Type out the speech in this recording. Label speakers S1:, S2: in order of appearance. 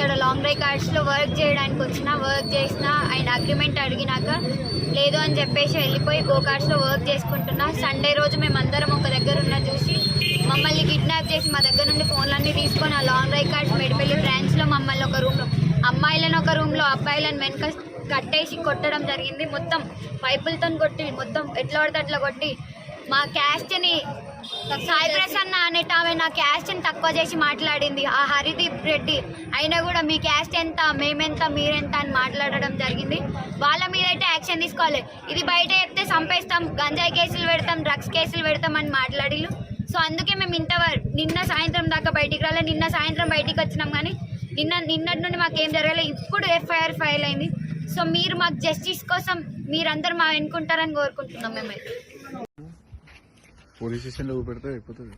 S1: ఇక్కడ long కార్డ్స్లో work చేయడానికి వచ్చిన వర్క్ చేసిన ఆయన అగ్రిమెంట్ అడిగినాక లేదు అని చెప్పేసి వెళ్ళిపోయి గో కార్డ్స్లో వర్క్ చేసుకుంటున్నా. సండే రోజు మేమందరం ఒక దగ్గర ఉన్న చూసి మమ్మల్ని కిడ్నాప్ చేసి మా దగ్గర నుండి ఫోన్లన్నీ తీసుకొని ఆ లాంగ్ రైడ్ కార్డ్స్ మెడిపల్లి బ్రాంచ్లో మమ్మల్ని ఒక రూమ్లో అమ్మాయిలను ఒక రూమ్లో అబ్బాయిలను వెనక కట్టేసి కొట్టడం జరిగింది. మొత్తం పైపులతో కొట్టి మొత్తం ఎట్లా పడితే అట్లా కొట్టి మా క్యాస్ట్ని సాయి ప్రసన్న అనేట ఆమె నా క్యాస్ట్ని తక్కువ చేసి మాట్లాడింది. ఆ హరిదీప్ రెడ్డి అయినా కూడా మీ క్యాస్ట్ ఎంత మేమెంత మీరెంత అని మాట్లాడడం జరిగింది. వాళ్ళ మీద అయితే యాక్షన్ తీసుకోవాలి. ఇది బయట చెప్తే చంపేస్తాం గంజాయి కేసులు పెడతాం డ్రగ్స్ కేసులు పెడతాం అని మాట్లాడిలు సో అందుకే మేము ఇంతవరకు నిన్న సాయంత్రం దాకా బయటికి రాలే. నిన్న సాయంత్రం బయటికి వచ్చినాం కానీ నిన్న నిన్నటి నుండి మాకు ఏం జరగలేదు ఇప్పుడు ఎఫ్ఐఆర్ ఫైల్ అయింది. సో మీరు మాకు జస్టిస్ కోసం మీరందరూ మా వెనుకుంటారని కోరుకుంటున్నాం మేమైతే.
S2: Por eso
S3: es en la UPRT, de.